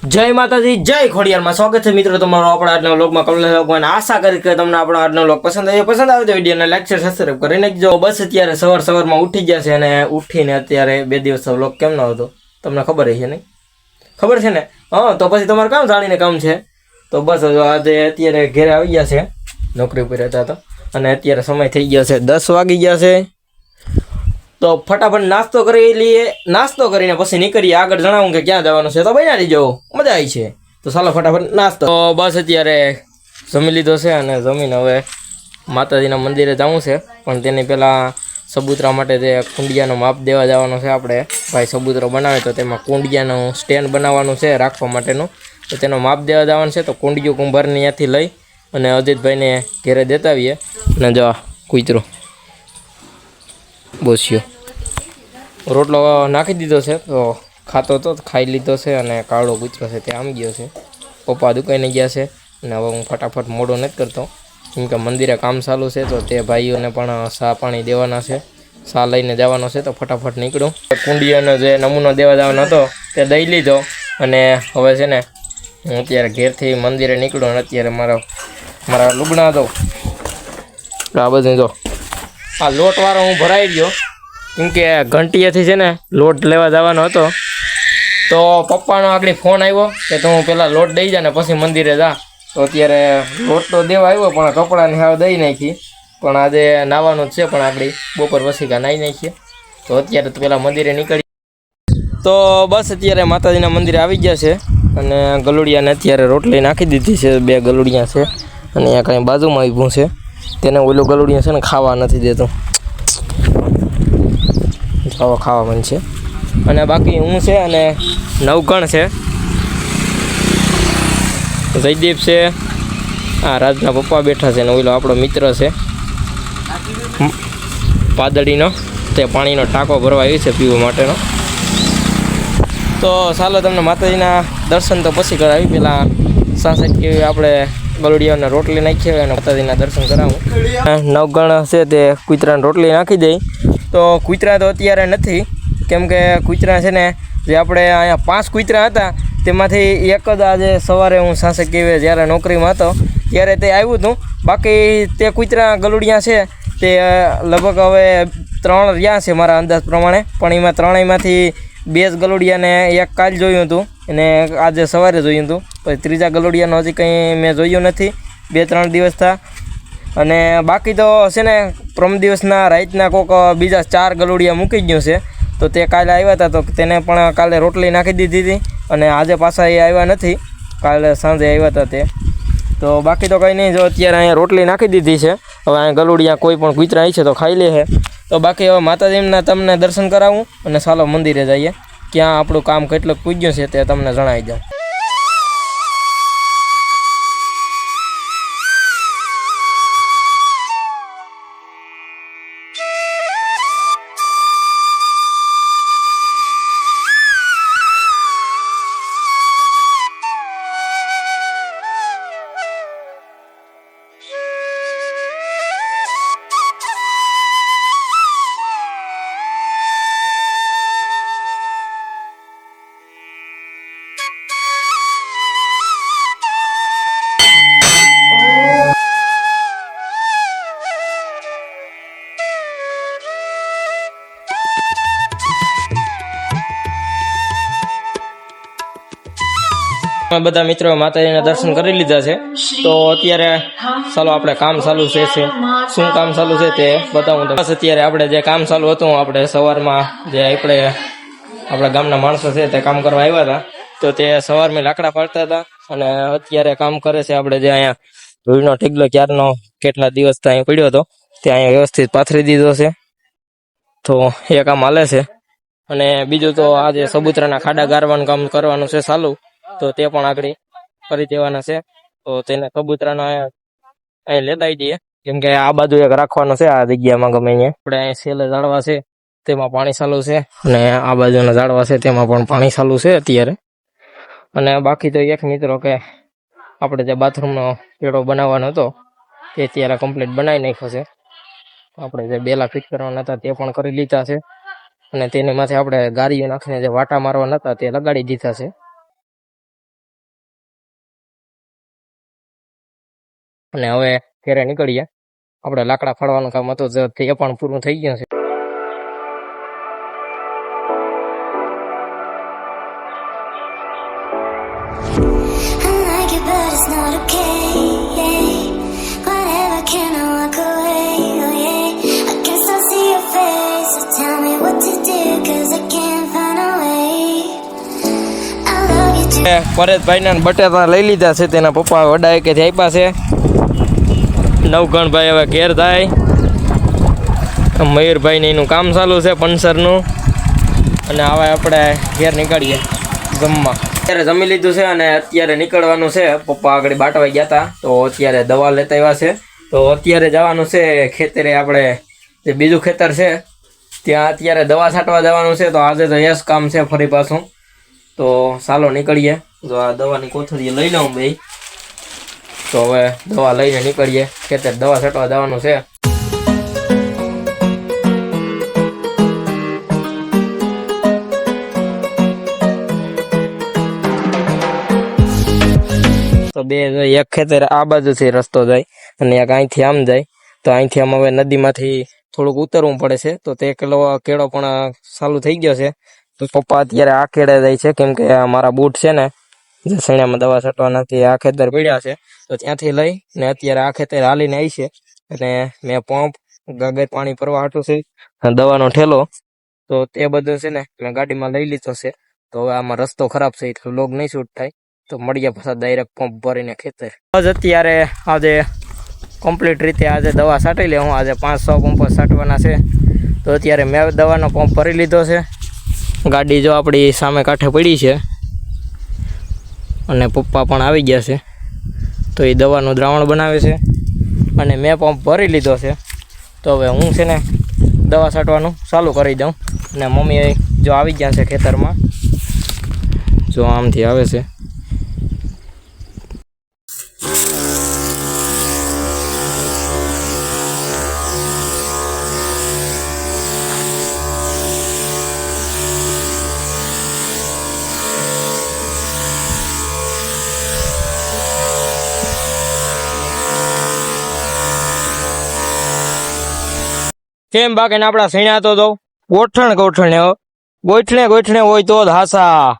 જય માતાજી, જય ખોડિયારમાં સ્વાગત છે મિત્રો તમારો આપણા આજના વ્લોગમાં કમલેશ ભગવાન આશા કરી કે તમને આપણો આજનો વ્લોગ પસંદ આવ્યો. પસંદ આવે તો વિડીયોને લાઈક શેર સબસ્ક્રાઈબ કરી નાખજો બસ અત્યારે સવાર સવારમાં ઉઠી ગયા છે અને ઉઠીને અત્યારે બે દિવસ વ્લોગ કેમ ન હતો, તમને ખબર છે નહીં? ખબર છે ને? હા, તો પછી તમારે કામ જાણીને કામ છે. તો બસ આજે અત્યારે ઘરે આવી ગયા છે. નોકરી ઉપર હતા. તો અને અત્યારે સમય થઈ ગયો છે દસ વાગી ગયા છે. તો ફટાફટ નાસ્તો કરી લઈએ. નાસ્તો કરીને પછી નીકળીએ. આગળ જણાવું કે ક્યાં જવાનું છે. તો બનાવી જવું મજા આવી છે. તો ચાલો ફટાફટ નાસ્તો. તો બસ અત્યારે જમી લીધો છે અને જમીન હવે માતાજીના મંદિરે જવું છે. પણ તેની પહેલાં સબૂતરા માટે જે કુંડિયાનો માપ દેવા જવાનો છે આપણે. ભાઈ સબૂતરો બનાવે તો તેમાં કુંડિયાનું સ્ટેન્ડ બનાવવાનું છે રાખવા માટેનું. તો તેનો માપ દેવા જવાનું છે. તો કુંડિયું કુંભારની ત્યાંથી લઈ અને અજીતભાઈને ઘેરે દેતા આવીએ અને જો કૂતરું. બોસ્યો. રોટલો નાખી દીધો છે, તો ખાતો તો ખાઈ લીધો છે અને કાળો કૂતરો છે તે આમ ગયો છે. પપ્પા દુકાને ગયા છે અને હવે હું ફટાફટ મોડો નથી કરતો. કેમ કે મંદિરે કામ ચાલુ છે, તો તે ભાઈઓને પણ સા પાણી દેવાના છે. સા લઈને જવાનો છે, તો ફટાફટ નીકળું. કુંડીઓનો જે નમૂનો દેવા જવાનો હતો, તે દઈ લીધો. અને હવે છે ને, હું અત્યારે ઘેરથી મંદિરે નીકળું અને અત્યારે મારો, મારા લુગણા દો આ બધું જો આ લોટવાળો હું ભરાઈ ગયો. કેમ કે ઘંટીએથી છે ને લોટ લેવા જવાનો હતો. તો પપ્પાનો આગળ ફોન આવ્યો કે તું પેલા લોટ દઈ જા ને પછી મંદિરે જા. તો અત્યારે લોટ તો દેવા આવ્યો, પણ કપડાને હાવ દઈ નાખી. પણ આજે નાવાનું જ છે, પણ આગળ બપોર પછી કાં નાહી નાખીએ. તો અત્યારે તો પેલા મંદિરે નીકળી. તો બસ અત્યારે માતાજીના મંદિરે આવી ગયા છે. અને ગલુડિયાને અત્યારે રોટલી નાખી દીધી છે, બે ગલુડિયા છે. અને અહીંયા કાંઈ બાજુમાં આવ્યું છે. તેને ઓલું ગલુડિયા છે ને ખાવા નથી દેતું. ખાવા ખાવા મન છે અને બાકી હું છે અને નવગણ છે. જયદીપ છે. આ રાજના પપ્પા બેઠા છે ને ઓલો આપણો મિત્ર છે. પાદડીનો તે પાણીનો ટાંકો ભરવા આવી છે પીવા માટેનો. તો ચાલો તમને માતાજીના દર્શન તો પછી કરાવી. પેલા સાસઠ કેવી આપણે ગલુડિયાને રોટલી નાખી અને માતાજીના દર્શન કરાવું. નવગણ છે તે કૂતરાને રોટલી નાખી દઈ તો કૂતરા તો અત્યારે નથી. કેમ કે કૂતરા છે ને, જે આપણે અહીંયા પાંચ કૂતરા હતા, તેમાંથી એક જ આજે સવારે હું સાસક કેવે જ્યારે નોકરીમાં હતો, ત્યારે તે આવ્યું હતું. બાકી તે કૂતરા ગલુડિયા છે, તે લગભગ હવે ત્રણ રહ્યા છે મારા અંદાજ પ્રમાણે. પણ એમાં ત્રણેયમાંથી બે જ ગલુડિયાને એક કાલ જોયું હતું. અને આજે સવારે જોયું હતું. પછી ત્રીજા ગલોડિયાનો હજી કંઈ મેં જોયું નથી. બે, ત્રણ દિવસ થયા અને બાકી તો છે ને પ્રમ દિવસના રાતના કોક બીજા ચાર ગલુડિયા મૂકી ગયું છે. તો તે કાલે આવ્યા હતા તો તેને પણ કાલે રોટલી નાખી દીધી હતી. અને આજે પાછા એ આવ્યા નથી. કાલે સાંજે આવ્યા હતા તે. તો બાકી તો કંઈ નહીં, જો અત્યારે અહીંયા રોટલી નાખી દીધી છે. હવે અહીંયા ગલુડિયા કોઈ પણ કૂતરા છે તો ખાઈ લે છે. તો બાકી હવે માતાજીના તમને દર્શન કરાવું અને ચાલો મંદિરે જઈએ. ક્યાં આપણું કામ કેટલું પૂજ્યું છે તે તમને જણાવી દઉં. બધા મિત્રો માતાજીના દર્શન કરી લીધા છે. તો અત્યારે ચાલો આપણે કામ ચાલુ છે શું કામ ચાલુ છે તે બતાવું બસ અત્યારે આપણે જે કામ ચાલુ હતું, આપણે સવારમાં જે આપણે આપણા ગામના માણસો છે તે કામ કરવા આવ્યા હતા. તો તે સવારમાં લાકડા પાડતા હતા અને અત્યારે કામ કરે છે આપણે જે અહીંયા ધૂળનો ઢીગલો ક્યારનો કેટલા દિવસ ત્યાં પડ્યો હતો, તે અહીંયા વ્યવસ્થિત પાથરી દીધો છે. તો એ કામ હાલે છે. અને બીજું તો આજે સબૂતરાના ખાડા ગારવાનું કામ કરવાનું છે ચાલુ. તો તે પણ આગળ કરી દેવાના છે. તો તેને કબૂતરાના અહીં લેતાઈ દઈએ. કેમ કે આ બાજુ એક રાખવાનો છે, આ જગ્યામાં ગમે અહીંયા. આપણે અહીં સેલે ઝાડવા છે, તેમાં પાણી ચાલુ છે અને આ બાજુના ઝાડવા છે, તેમાં પણ પાણી ચાલુ છે અત્યારે. અને બાકી તો એક મિત્રો કે આપણે જે બાથરૂમનો પેડો બનાવવાનો હતો, તે અત્યારે કમ્પ્લીટ બનાવી નાખ્યો છે. આપણે જે બેલા ફિટ કરવાના હતા તે પણ કરી લીધા છે. અને તેની માથે આપણે ગાડીઓ નાખીને જે વાટા મારવાના હતા તે લગાડી દીધા છે. અને હવે ઘેરે નીકળીએ આપણે લાકડા ફાડવાનું કામ હતું જે તે પણ પૂરું થઈ ગયું છે I like it, but it's not okay. Whatever, can I walk away? Oh yeah, I can still see your face. So tell me what to do, cause I can't find a way. I love you too. પરેશભાઈ ને બટેટા લઈ લીધા છે તેના પપ્પા વડાએ કે આપ્યા છે નવગણભાઈ હવે ઘેર થાય. મયુરભાઈને એનું કામ ચાલુ છે પંચરનું. અને હવે આપણે ઘેર નીકળીએ જમવા. અત્યારે જમી લીધું છે અને અત્યારે નીકળવાનું છે. પપ્પા આગળ બાટવા ગયા હતા, તો અત્યારે દવા લેતા આવ્યા છે. તો અત્યારે જવાનું છે ખેતરે આપણે જે બીજું ખેતર છે, ત્યાં અત્યારે દવા છાંટવા જવાનું છે. તો આજે તો યશ કામ છે ફરી પાછું. તો ચાલો નીકળીએ. જો આ દવાની કોથળી લઈ લઉં ભાઈ તો હવે દવા લઈને નીકળીએ. ખેતર દવા છટવા જવાનું છે. તો બે એક ખેતર આ બાજુથી રસ્તો જાય, અને એક અહીંથી આમ જાય. તો અહીંથી આમ હવે નદીમાંથી થોડુંક ઉતરવું પડે છે. તો તે કેલો કેળો પણ ચાલુ થઈ ગયો છે. તો પપ્પા અત્યારે આ કેળે જાય છે, કેમ કે મારા બૂટ છે ને જે સૈણામાં દવા છાંટવાનાથી આ ખેતર પડ્યા છે. તો ત્યાંથી લઈ ને અત્યારે આ ખેતર હાલીને આવી છે. અને મેં પંપ ગાગર પાણી ભરવા હાટું છે. દવાનો ઠેલો. તો તે બધું છે ને મેં ગાડીમાં લઈ લીધો છે. તો હવે આમાં રસ્તો ખરાબ છે, એટલે લોગ નહીં શૂટ થાય. તો મળીએ પાછા ડાયરેક્ટ પંપ ભરીને ખેતર. બસ અત્યારે આજે કમ્પ્લીટ રીતે આજે દવા છાંટી લે હું આજે પાંચ સો પંપ છાંટવાના છે. તો અત્યારે મેં દવાનો પંપ ભરી લીધો છે. ગાડી જો આપણી સામે કાંઠે પડી છે. અને પપ્પા પણ આવી ગયા છે. તો એ દવાનું દ્રાવણ બનાવે છે અને મેં પંપ ભરી લીધો છે. તો હવે હું છે ને દવા છાંટવાનું ચાલુ કરી દઉં. અને મમ્મી જો આવી ગયા છે ખેતરમાં. જો આમથી આવે છે. કેમ બાકી આપણા સીણા તો તો ગોઠણ ગોઠણે ગોઠણે ગોઠણે હોય તો જ હાસા.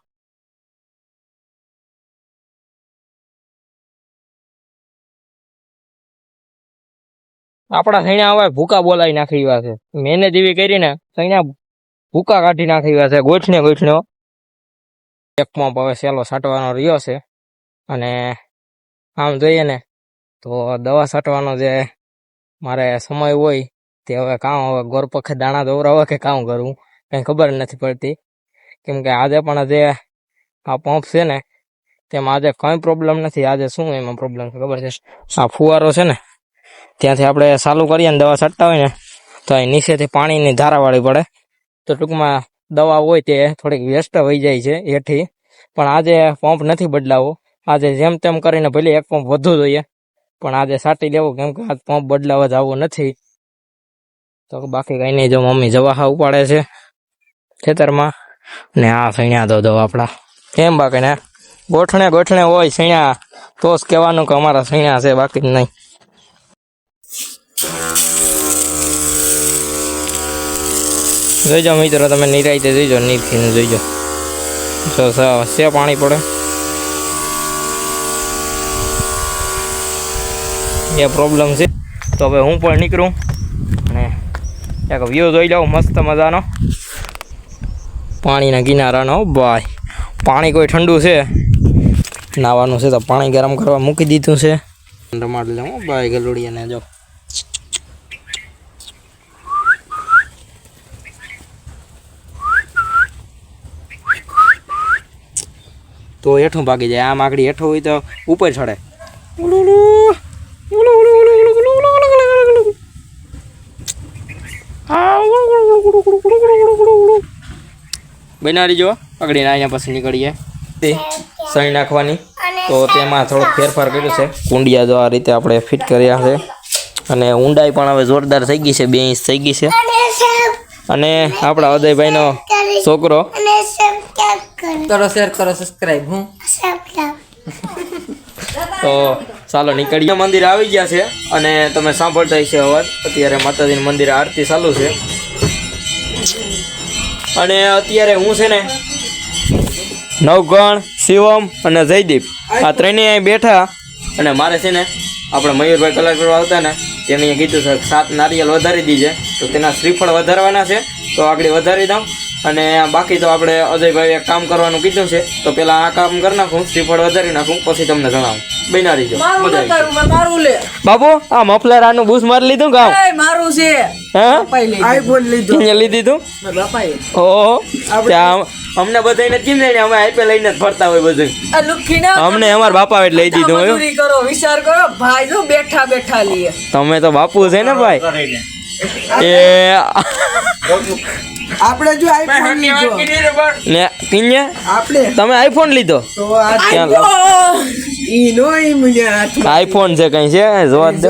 આપણા સૈણા હવે ભૂકા બોલાવી નાખી ગયા છે. મહેનત એવી કરીને સૈણા ભૂકા કાઢી નાખી ગયા છે. ગોઠણે ગોઠણે હો. એક પંપ હવે સેલો છાંટવાનો રહ્યો છે. અને આમ જોઈએ ને તો દવા છાંટવાનો જે મારે સમય હોય તે હવે કાં હવે ગોર પખે દાણા દોરાવા કે કાં કરવું? કંઈ ખબર નથી પડતી. કેમ કે આજે પણ જે આ પંપ છે ને, તેમાં આજે કંઈ પ્રોબ્લેમ નથી. આજે શું એમાં પ્રોબ્લેમ છે ખબર છે? આ ફુવારો છે ને, ત્યાંથી આપણે ચાલુ કરીએ ને દવા છટતા હોય ને, તો અહીં નીચેથી પાણીની ધારાવાળી પડે. તો ટૂંકમાં દવા હોય તે થોડીક વેસ્ટ વહી જાય છે એથી. પણ આજે પંપ નથી બદલાવો. આજે જેમ તેમ કરીને ભલે એક પંપ વધુ જોઈએ, પણ આજે છાંટી લેવો. કેમ કે આ પંપ બદલાવા જવો નથી. તો બાકી કઈ નહીં, જો મમ્મી જવાહા ઉપાડે છે ખેતરમાં. ને આ સૈણા તો દો આપણા. કેમ બાકી ને, ગોઠણે ગોઠણે હોય સૈણા તો જ કહેવાનું કે અમારા સૈણા છે, બાકી નહીં. જોઈજો મિત્રો, તમે નિરાયતે જોઈજો નીરખીને જોઈજો. જો છે પાણી પડે. એ પ્રોબ્લેમ છે. તો હવે હું પણ નીકળું. એક વ્યૂ જોઈ લઉં મસ્ત મજાનો પાણીના કિનારાનો ભાઈ પાણી કોઈ ઠંડુ છે નાવાનું છે તો પાણી ગરમ કરવા મૂકી દીધું છે રમાડી લઉં ભાઈ ગલુડિયાને જો તો હેઠું ભાગી જાય આ માકડી હેઠું હોય તો ઉપર ચડે બનાવી જો. પકડીને અહીંયા પછી નીકળીએ. તે સણી નાખવાની. તો તેમાં થોડોક ફેરફાર કર્યો છે. કુંડિયા જો આ રીતે આપણે ફિટ કર્યા છે. અને ઊંડાઈ પણ હવે જોરદાર થઈ ગઈ છે બે ઇંચ થઈ ગઈ છે. અને આપણા ઉદયભાઈનો છોકરો. કરો. શેર કરો સબસ્ક્રાઈબ હું? તો ચાલો નીકળીએ. મંદિર આવી ગયા છે અને તમે સાંભળતા હશે અવાજ. અત્યારે માતાજીનું મંદિર આરતી ચાલુ છે. અને અત્યારે હું છે ને નવગણ, શિવમ અને જયદીપ આ ત્રણેય અહીં બેઠા. અને મારે છે ને આપણે મયુરભાઈ કલાકાર આવતા ને તેમણે કીધું છે સાત નારિયેલ વધારી દીજે. તો તેના શ્રીફળ વધારવાના છે. તો આગળ વધારી દઉં. અને બાકી તો આપણે અજયભાઈ એક કામ કરવાનું કીધું છે તો પેલા આ કામ કરી નાખું શ્રીફળ વધારી નાખું પછી તમને જણાવું. બના રહીજો બાપુ આ મફલર આનું બૂસ મારી લીધું ગામ એ મારું છે. હા? આઈફોન લીધો. લીધી. તું? ત્યાં અમને બધાને કેમ જાણે અમે આઈપે લઈને જ ફરતા હોય બધું. અમને અમારા બાપા એટલે લઈ દીધું હોય કરો વિચાર કરો ભાઈ જો બેઠા બેઠા લઈએ તમે તો બાપુ છે ને ભાઈ? એ આપણે જો આઈફોન લીધો. ને કિન્યા આપણે? તમે આઈફોન લીધો? તો આ ક્યાં લાવ? ઈ મને આઈફોન છે કઈ છે? જોવા જ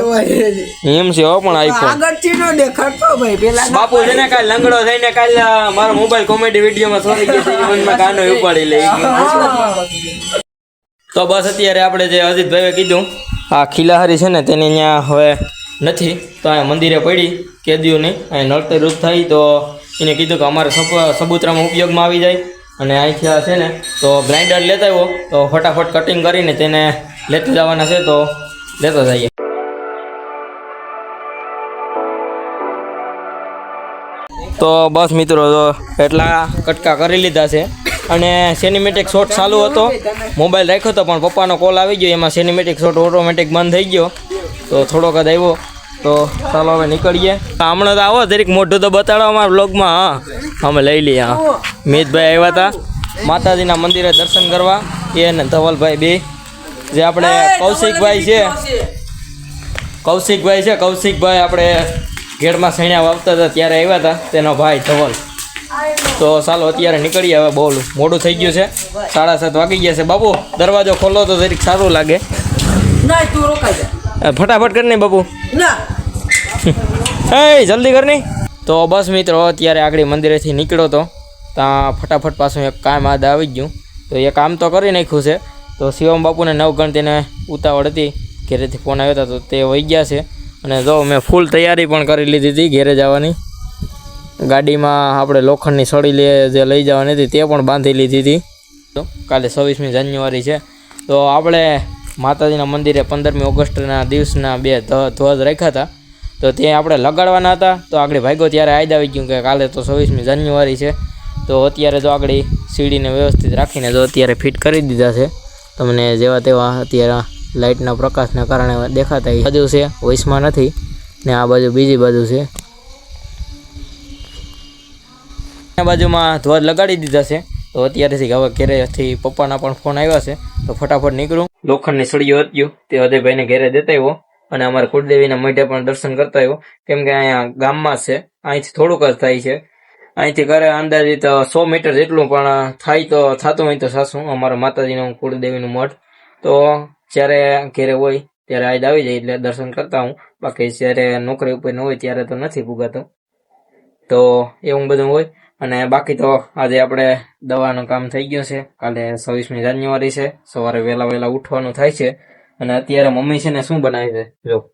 દે એમ છે હો પણ આઈફોન આગળથી નો દેખાડતો ભાઈ પેલા બાપુ છે ને કાલ લંગડો થઈને કાલ મારો મોબાઈલ કોમેડી વિડીયોમાં સોરી ગયો તો ઈ કાનો ઉપાડી લઈ તો બસ અત્યારે આપણે જે અજીતભાઈએ કીધું આ ખીલાહારી છે ને તેને અહીંયા હવે નથી તો અહીંયા મંદિરે પડી કેદીઓની નહીં અહીં નડતર રૂપ થઈ તો એને કીધું કે અમારે સબ- સબૂતરામાં ઉપયોગમાં આવી જાય. અને અહીંથી આ છે ને, તો ગ્રાઇન્ડર લેતા આવ્યો. તો ફટાફટ કટિંગ કરીને તેને લેતા જવાના છે, તો લેતા જઈએ. તો બસ મિત્રો, તો એટલા કટકા કરી લીધા છે. અને સિનેમેટિક શોટ ચાલુ હતો. મોબાઈલ રાખ્યો હતો પણ પપ્પાનો કોલ આવી ગયો. એમાં સિનેમેટિક શોટ ઓટોમેટિક બંધ થઈ ગયો. તો થોડોક જ આવ્યો. તો ચાલો હવે નીકળીએ. હમણાં તો આવો જરીક મોઢું તો બતાડો અમારા બ્લોગમાં હા. અમે લઈ લઈએ હા. મિતભાઈ આવ્યા હતા. માતાજીના મંદિરે દર્શન કરવા. એ અને ધવલભાઈ બે. જે આપણે કૌશિકભાઈ છે. કૌશિકભાઈ છે. કૌશિકભાઈ આપણે ઘેડમાં સૈણ્યા વાવતા હતા ત્યારે આવ્યા હતા. તેનો ભાઈ ધવલ. તો ચાલો અત્યારે નીકળીએ હવે બહુ મોડું થઈ ગયું છે. સાડા સાત વાગી ગયા છે. બાપુ દરવાજો ખોલો તો જરીક સારું લાગે. ના તું રોકાઈ જા. ફટાફટ કર નહીં બાપુ. ના. એ જલ્દી કર નહીં. તો બસ મિત્રો, અત્યારે આગળ મંદિરેથી નીકળ્યો તો ત્યાં ફટાફટ પાછું એક કામ આદ આવી ગયું. તો એ કામ તો કરી નાખ્યું છે. તો શિવમ બાપુને નવગણ તેને ઉતાવળ હતી. ઘેરેથી ફોન આવ્યો હતો તો તે વહી ગયા છે. અને જો મેં ફૂલ તૈયારી પણ કરી લીધી હતી ઘેરે જવાની. ગાડીમાં આપણે લોખંડની સળી લે જે લઈ જવાની હતી તે પણ બાંધી લીધી હતી. તો કાલે છવ્વીસમી જાન્યુઆરી છે. તો આપણે માતાજીના મંદિરે પંદરમી ઓગસ્ટના દિવસના બે ધ્વજ રાખ્યા હતા. તો ત્યાં આપણે લગાડવાના હતા. તો આગળ ભાગ્યો ત્યારે આયદ આવી ગયું કે કાલે તો છવ્વીસમી જાન્યુઆરી છે. તો અત્યારે જો આગળ સીડીને વ્યવસ્થિત રાખીને તો અત્યારે ફિટ કરી દીધા છે. તમને જેવા તેવા અત્યારે લાઇટના પ્રકાશના કારણે દેખાતા એ બાજુ છે વોઇસમાં નથી. ને આ બાજુ બીજી બાજુ છે. બાજુમાં ધ્વજ લગાડી દીધા છે. તો અત્યારેથી હવે ઘેરેથી પપ્પાના પણ ફોન આવ્યા છે. તો ફટાફટ નીકળું. લોખંડની સળીઓ હતી તે અજયભાઈને ઘેરે દેતા આવ્યો. અને અમારા કુળદેવીના મઢે પણ દર્શન કરતા આવ્યો. કેમ કે અહીંયા ગામમાં છે. અહીંથી થોડુંક જ થાય છે. અહીંથી ઘરે અંદાજિત સો મીટર જેટલું પણ થાય તો થતું હોય તો સાસું. અમારા માતાજીનું કુળદેવીનું મઠ તો જ્યારે ઘેરે હોય ત્યારે આજ આવી જાય એટલે દર્શન કરતા હું. બાકી જ્યારે નોકરી ઉપર હોય ત્યારે તો નથી ભૂગાતો. તો એવું બધું હોય. અને બાકી તો આજે આપણે દવાનું કામ થઈ ગયું છે. કાલે છવ્વીસમી જાન્યુઆરી છે. સવારે વહેલા વહેલા ઉઠવાનું થાય છે. અને અત્યારે મમ્મી છે ને શું બનાવે છે? જો.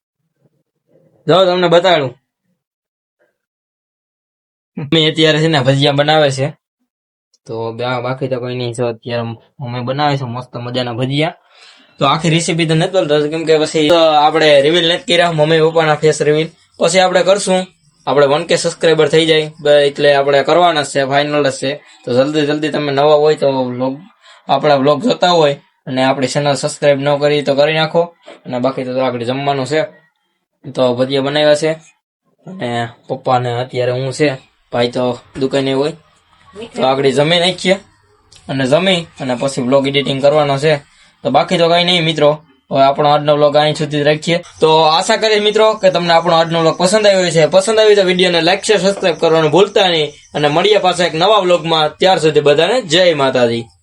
જો તમને બતાડું. મમ્મી અત્યારે છે ને ભજીયા બનાવે છે. તો બાકી તો કોઈ નહીં. જો અત્યારે મમ્મી બનાવે છે, મસ્ત મજાના ભજીયા. તો આખી રેસીપી તો નથી બોલતો કેમ કે પછી આપણે રિવીલ નથી કર્યા. મમ્મી પપ્પાના ફેસ રિવીલ પછી આપણે કરશું. આપણે વન કે સબસ્ક્રાઈબર થઈ જાય. એટલે આપણે કરવાના છે ફાઇનલ જ છે. તો જલ્દી જલ્દી તમે નવા હોય તો vlog, આપણા વ્લોગ જોતા હોય. અને આપણી ચેનલ સબસ્ક્રાઈબ ન કરી તો કરી નાખો. અને બાકી તો આગળ જમવાનું છે. તો ભજીયા બનાવ્યા છે. અને પપ્પાને અત્યારે હું છે. ભાઈ તો દુકાને હોય. તો આગળ જમી નાખીએ. અને જમી અને પછી બ્લોગ એડિટિંગ કરવાનો છે. તો બાકી તો કઈ નહીં મિત્રો. હવે આપણો આજનો બ્લોગ અહીં સુધી રાખીએ. તો આશા કરીએ મિત્રો કે તમને આપણો આજનો બ્લોગ પસંદ આવ્યો છે પસંદ આવ્યો તો વિડીયોને લાઈક શેર સબસ્ક્રાઈબ કરવાનું ભૂલતા નહીં. અને મળીએ પાછા એક નવા બ્લોગમાં ત્યાર સુધી બધાને જય માતાજી.